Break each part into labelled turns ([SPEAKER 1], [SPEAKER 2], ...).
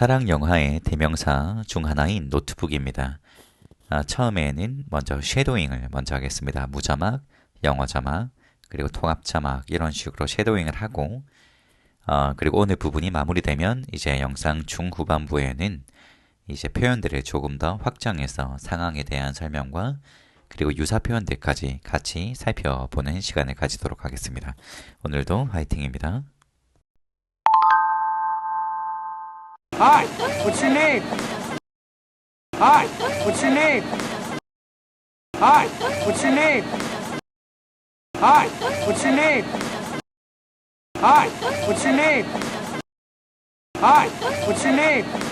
[SPEAKER 1] 사랑 영화의 대명사 중 하나인 노트북입니다. 아, 처음에는 먼저 쉐도잉을 먼저 하겠습니다. 무자막, 영어 자막, 그리고 통합 자막 이런 식으로 쉐도잉을 하고 어, 그리고 오늘 부분이 마무리되면 이제 영상 중후반부에는 이제 표현들을 조금 더 확장해서 상황에 대한 설명과 그리고 유사 표현들까지 같이 살펴보는 시간을 가지도록 하겠습니다. 오늘도 화이팅입니다.
[SPEAKER 2] Hi, what's your name? Hi, what's your name? Hi, what's your name? Hi, what's your name? Hi, what's your name? Hi, what's your name?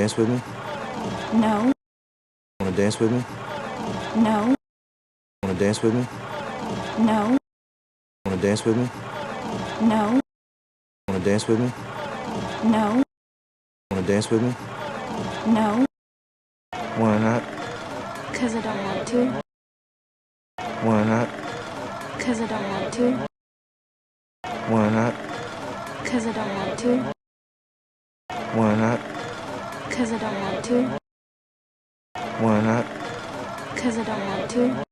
[SPEAKER 3] Dance with me?
[SPEAKER 4] No,
[SPEAKER 3] Wanna dance with me?
[SPEAKER 4] no,
[SPEAKER 3] Wanna dance with me?
[SPEAKER 4] no,
[SPEAKER 3] Wanna dance with me?
[SPEAKER 4] no,
[SPEAKER 3] Wanna dance with me?
[SPEAKER 4] no,
[SPEAKER 3] Wanna dance with me?
[SPEAKER 4] no,
[SPEAKER 3] Why not?
[SPEAKER 4] cause I don't want to,
[SPEAKER 3] Why not?
[SPEAKER 4] cause I don't want to,
[SPEAKER 3] Why not?
[SPEAKER 4] cause I don't want to,
[SPEAKER 3] Why not?
[SPEAKER 4] Cause I don't want to,
[SPEAKER 3] Why not?
[SPEAKER 4] cause I don't want to,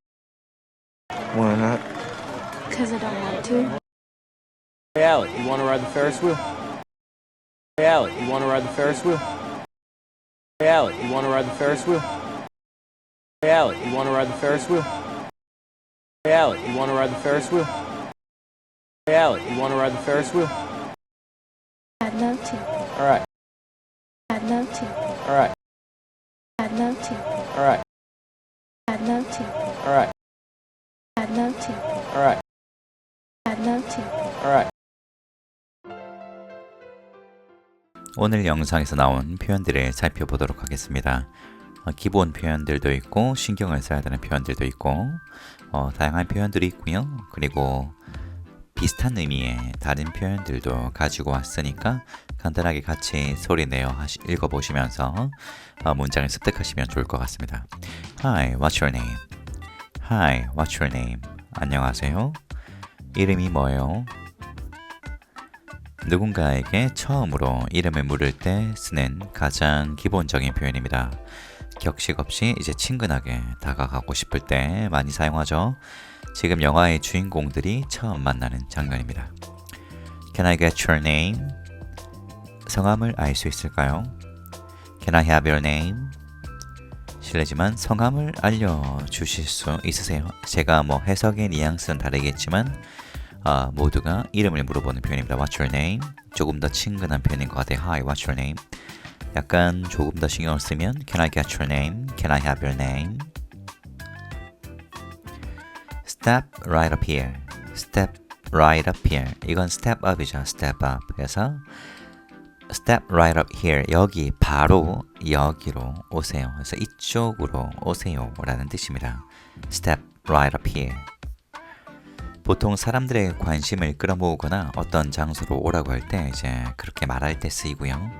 [SPEAKER 3] Why not?
[SPEAKER 4] cause I don't want to,
[SPEAKER 2] Hey, Alec, you want to ride the Ferris wheel? Hey, Alec, you want to ride the Ferris wheel? Hey, Alec, you want to ride the Ferris wheel? Hey, Alec, you want to ride the Ferris wheel? Hey, Alec, you want to ride the Ferris wheel? Hey, Alec, you want to ride the Ferris wheel?
[SPEAKER 4] I'd love to,
[SPEAKER 2] All right,
[SPEAKER 4] I'd love to,
[SPEAKER 2] all right,
[SPEAKER 4] I'd love to,
[SPEAKER 2] all right,
[SPEAKER 4] I'd love to,
[SPEAKER 2] all right,
[SPEAKER 4] I'd love to,
[SPEAKER 2] all right,
[SPEAKER 4] I'd love to.
[SPEAKER 2] all right.
[SPEAKER 1] 오늘 영상에서 나온 표현들을 살펴보도록 하겠습니다. 어, 기본 표현들도 있고 신경을 써야 되는 표현들도 있고 어, 다양한 표현들이 있고요. 그리고 비슷한 의미의 다른 표현들도 가지고 왔으니까 간단하게 같이 소리 내어 하시, 읽어보시면서 어, 문장을 습득하시면 좋을 것 같습니다. Hi, what's your name? Hi, what's your name? 안녕하세요. 이름이 뭐예요? 누군가에게 처음으로 이름을 물을 때 쓰는 가장 기본적인 표현입니다. 격식 없이 이제 친근하게 다가가고 싶을 때 많이 사용하죠. 지금 영화의 주인공들이 처음 만나는 장면입니다. Can I get your name? 성함을 알 수 있을까요? Can I have your name? 실례지만 성함을 알려주실 수 있으세요? 제가 뭐 해석의 뉘앙스는 다르겠지만 아, 모두가 이름을 물어보는 표현입니다. What's your name? 조금 더 친근한 표현인 것 같아요. Hi, what's your name? 약간 조금 더 신경을 쓰면 Can I get your name? Can I have your name? Step right up here. Step right up here. 이건 step up이죠. Step up. 그래서 step right up here. 여기 바로 여기로 오세요. 그래서 이쪽으로 오세요라는 뜻입니다. Step right up here. 보통 사람들의 관심을 끌어모으거나 어떤 장소로 오라고 할 때 이제 그렇게 말할 때 쓰이고요.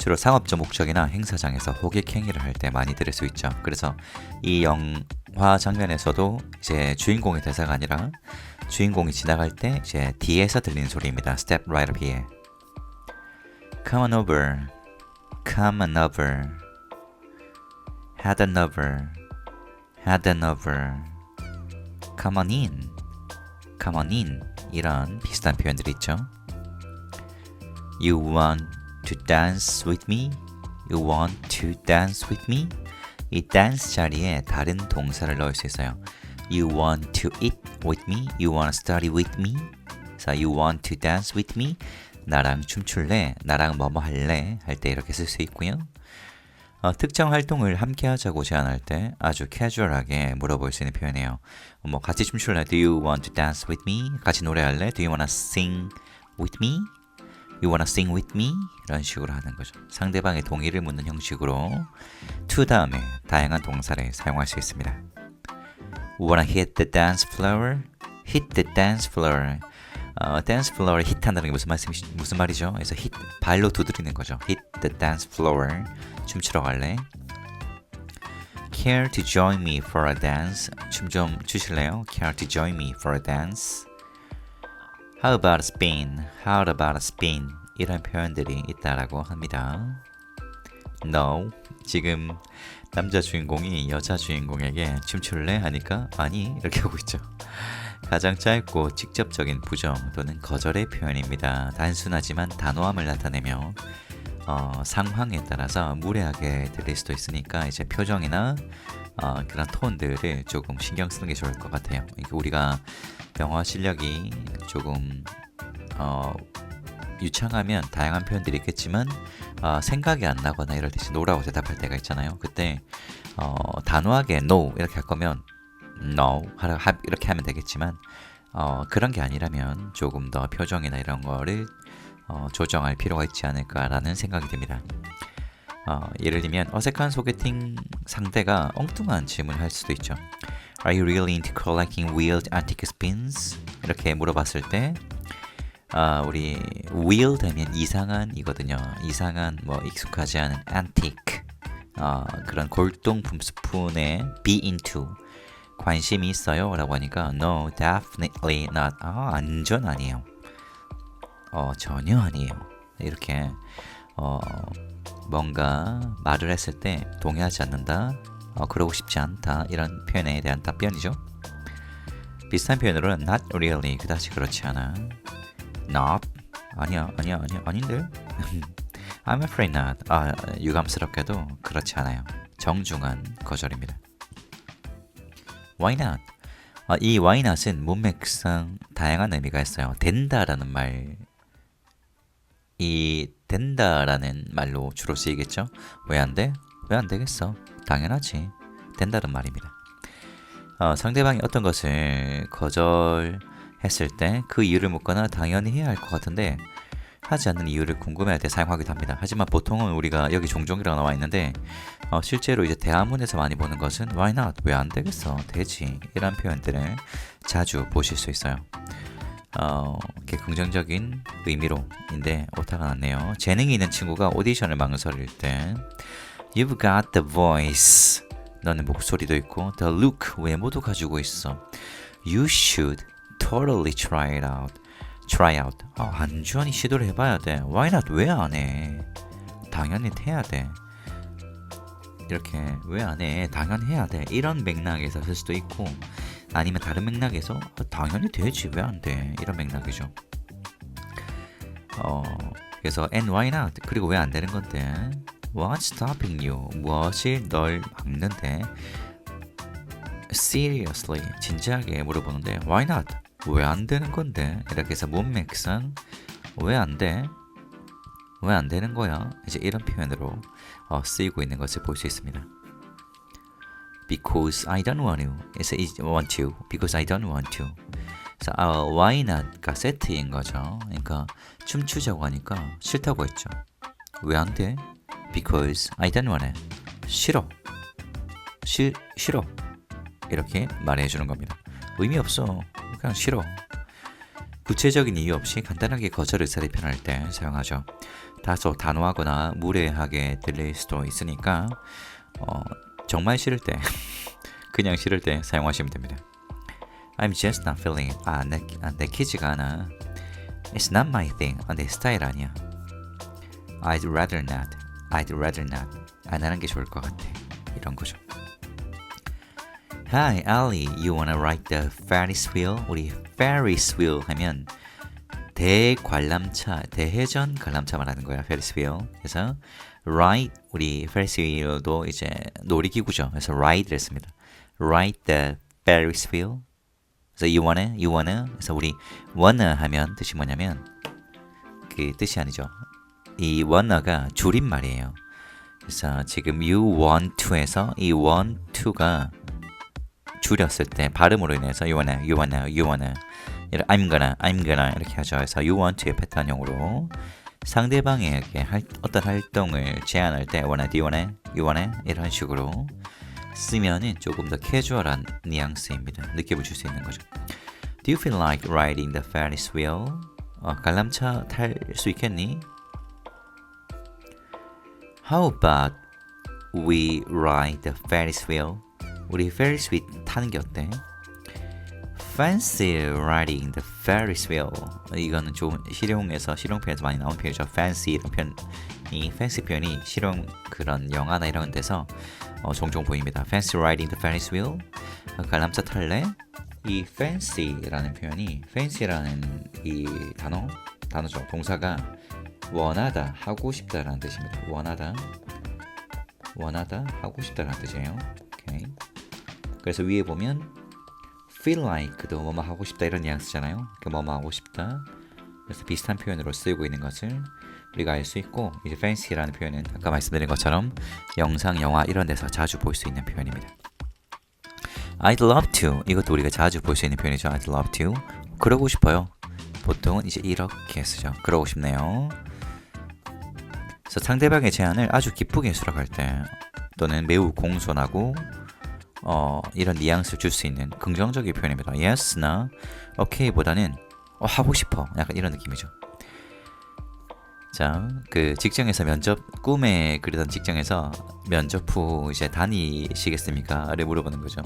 [SPEAKER 1] 주로 상업적 목적이나 행사장에서 호객 행위를 할 때 많이 들을 수 있죠. 그래서 이 영화 장면에서도 이제 주인공의 대사가 아니라 주인공이 지나갈 때 이제 뒤에서 들리는 소리입니다. Step right up here. Come on over. Come on over. Head on over. Head on over. Come on in. come on in 이런 비슷한 표현들이 있죠. You want to dance with me? You want to dance with me? 이 dance 자리에 다른 동사를 넣을 수 있어요. You want to eat with me? You want to study with me? 그래서 you want to dance with me? 나랑 춤출래? 나랑 뭐뭐 할래? 할 때 이렇게 쓸 수 있고요. 어, 특정 활동을 함께 하자고 제안할 때 아주 캐주얼하게 물어볼 수 있는 표현이에요. 뭐 같이 춤출래? Do you want to dance with me? 같이 노래할래? Do you wanna sing with me? You wanna sing with me? 이런 식으로 하는 거죠. 상대방의 동의를 묻는 형식으로 to 다음에 다양한 동사를 사용할 수 있습니다. Wanna hit the dance floor? Hit the dance floor. 어, dance floor을 hit한다는 게 무슨 말씀 무슨 말이죠? 그래서 hit 발로 두드리는 거죠. hit the dance floor 춤추러 갈래? Care to join me for a dance? 춤 좀 추실래요? Care to join me for a dance? How about a spin? How about spin? 이런 표현들이 있다라고 합니다. No. 지금 남자 주인공이 여자 주인공에게 춤출래 하니까 아니 이렇게 하고 있죠. 가장 짧고 직접적인 부정 또는 거절의 표현입니다. 단순하지만 단호함을 나타내며 어, 상황에 따라서 무례하게 들릴 수도 있으니까 이제 표정이나 어, 그런 톤들을 조금 신경 쓰는 게 좋을 것 같아요. 우리가 영어 실력이 조금 어, 유창하면 다양한 표현들이 있겠지만 어, 생각이 안 나거나 이럴 때 no라고 대답할 때가 있잖아요. 그때 어, 단호하게 no 이렇게 할 거면 no 이렇게 하면 되겠지만 어, 그런 게 아니라면 조금 더 표정이나 이런 거를 어, 조정할 필요가 있지 않을까라는 생각이 듭니다. 어, 예를 들면 어색한 소개팅 상대가 엉뚱한 질문을 할 수도 있죠. Are you really into collecting weird antique spins? 이렇게 물어봤을 때 아, 우리 weird 하면 이상한 이거든요. 이상한 뭐 익숙하지 않은 antique 어, 그런 골동품 스푼에 be into 관심이 있어요? 라고 하니까 no, definitely not. 아, 완전 아니에요. 어, 전혀 아니에요. 이렇게 어, 뭔가 말을 했을 때 동의하지 않는다. 어, 그러고 싶지 않다. 이런 표현에 대한 답변이죠. 비슷한 표현으로는 not really 그다지 그렇지 않아. not 아니야 아니야 아니야 아닌데. I'm afraid not. 아 유감스럽게도 그렇지 않아요. 정중한 거절입니다. Why not? 아, 이 why not은 문맥상 다양한 의미가 있어요. 된다라는 말, 이 된다라는 말로 주로 쓰이겠죠. 왜 안 돼? 왜 안 되겠어? 당연하지. 된다는 말입니다. 어, 상대방이 어떤 것을 거절했을 때 그 이유를 묻거나 당연히 해야 할 것 같은데 하지 않는 이유를 궁금해할 때 사용하기도 합니다. 하지만 보통은 우리가 여기 종종이라고 나와 있는데 어, 실제로 이제 대화문에서 많이 보는 것은 why not? 왜 안 되겠어? 되지. 이런 표현들을 자주 보실 수 있어요. 어, 이렇게 긍정적인 의미로인데 오타가 났네요. 재능이 있는 친구가 오디션을 망설일 때 You've got the voice. 너는 목소리도 있고 the look 외모도 가지고 있어. You should totally try it out. Try out. 아, 완전히 시도를 해봐야 돼. Why not? 왜 안 해? 당연히 해야 돼. 이렇게 왜 안 해? 당연히 해야 돼. 이런 맥락에서 쓸 수도 있고 아니면 다른 맥락에서 아, 당연히 되지 왜 안 돼? 이런 맥락이죠. 어 그래서 and why not? 그리고 왜 안 되는 건데? What's stopping you? 무엇이 널 막는데? Seriously, 진지하게 물어보는데 why not? 왜 안 되는 건데? 이렇게 해서 문맥상 왜 안 돼? 왜 안 되는 거야? 이제 이런 표현으로 어, 쓰이고 있는 것을 볼 수 있습니다. Because I don't want to. 그래서 I want to. Because I don't want to. 그래서 아, why not가 세트인 거죠. 그러니까 춤추자고 하니까 싫다고 했죠. 왜 안 돼? Because I don't want it. 싫어. 시, 싫어. 이렇게 말해 주는 겁니다. 의미 없어. 그냥 싫어. 구체적인 이유 없이 간단하게 거절 의사를 표현할 때 사용하죠. 다소 단호하거나 무례하게 들릴 수도 있으니까 어, 정말 싫을 때, 그냥 싫을 때 사용하시면 됩니다. I'm just not feeling it. 아, 내, 아, 내 키지가 않아. It's not my thing. 아, 내 스타일 아니야. I'd rather not. I'd rather not. 안 하는 게 좋을 것 같아. 이런 거죠. Hi, Ali. You wanna ride the Ferris wheel? 우리 Ferris wheel 하면 대관람차, 대회전 관람차 말하는 거야. Ferris wheel. 그래서 ride 우리 Ferris wheel도 이제 놀이기구죠. 그래서 ride를 했습니다. Ride the Ferris wheel. 그래서 you wanna, you wanna. 그래서 우리 wanna 하면 뜻이 뭐냐면 그 뜻이 아니죠. 이 wanna가 줄임말이에요. 그래서 지금 you want to에서 이 want to가 줄였을 때 발음으로 인해서 you wanna, you wanna, you wanna, I'm gonna, I'm gonna 이렇게 하죠. 그래서 you want의 패턴형으로 상대방에게 할, 어떤 활동을 제안할 때 wanna, do you wanna, you wanna 이런 식으로 쓰면은 조금 더 캐주얼한 뉘앙스입니다. 느낌을 줄 수 있는 거죠. Do you feel like riding the Ferris wheel? 어, 관람차 탈 수 있겠니? How about we ride the Ferris wheel? 우리 Ferris wheel 타는 게 어때? Fancy riding the Ferris wheel. 이거는 좋은 실용에서 실용편에서 많이 나온 표현이죠. Fancy 이런 표현 이 fancy 표현이 실용 그런 영화나 이런 데서 어, 종종 보입니다. Fancy riding the Ferris wheel. 어, 관람차 탈래? 이 fancy라는 표현이 fancy라는 이 단어 단어죠. 동사가 원하다, 하고 싶다라는 뜻입니다. 원하다, 원하다, 하고 싶다라는 뜻이에요. 오케이. 그래서 위에 보면 feel like도 뭐뭐 하고 싶다 이런 뉘앙 쓰잖아요. 그 뭐뭐 하고 싶다. 그래서 비슷한 표현으로 쓰이고 있는 것을 우리가 알 수 있고 이제 fancy라는 표현은 아까 말씀드린 것처럼 영상, 영화 이런 데서 자주 볼 수 있는 표현입니다. I'd love to 이것도 우리가 자주 볼 수 있는 표현이죠. I'd love to 그러고 싶어요. 보통은 이제 이렇게 쓰죠. 그러고 싶네요. 그래서 상대방의 제안을 아주 기쁘게 수락할 때 또는 매우 공손하고 어, 이런 뉘앙스를 줄 수 있는 긍정적인 표현입니다. Yes나 OK보다는 어, 하고 싶어 약간 이런 느낌이죠. 자, 그 직장에서 면접 꿈에 그리던 직장에서 면접 후 이제 다니시겠습니까?를 물어보는 거죠.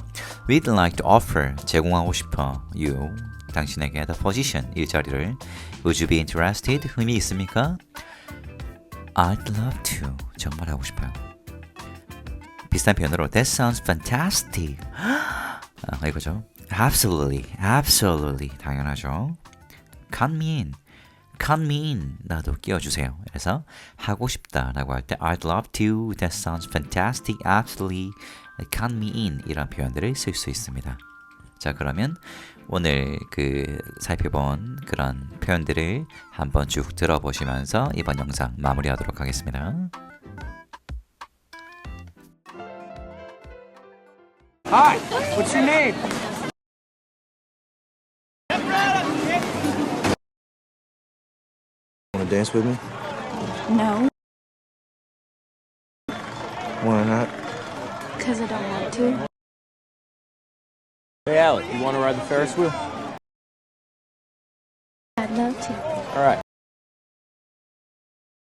[SPEAKER 1] We'd like to offer 제공하고 싶어 you 당신에게 the position 일자리를 Would you be interested? 의미 있습니까? I'd love to 정말 하고 싶어요. 비슷한 표현으로 That sounds fantastic. 아, 이거죠. Absolutely, absolutely 당연하죠. Count me in. Count me in. 나도 끼워주세요. 그래서 하고 싶다라고 할 때 I'd love to. That sounds fantastic. Absolutely. Count me in. 이런 표현들을 쓸 수 있습니다. 자 그러면 오늘 그 살펴본 그런 표현들을 한번 쭉 들어보시면서 이번 영상 마무리하도록 하겠습니다.
[SPEAKER 2] Hi, what's your name?
[SPEAKER 3] Want to dance with me?
[SPEAKER 4] No,
[SPEAKER 3] Why not?
[SPEAKER 4] because I don't want to.
[SPEAKER 2] Hey, Alec, you want to ride the Ferris wheel?
[SPEAKER 4] I'd love to.
[SPEAKER 2] All right,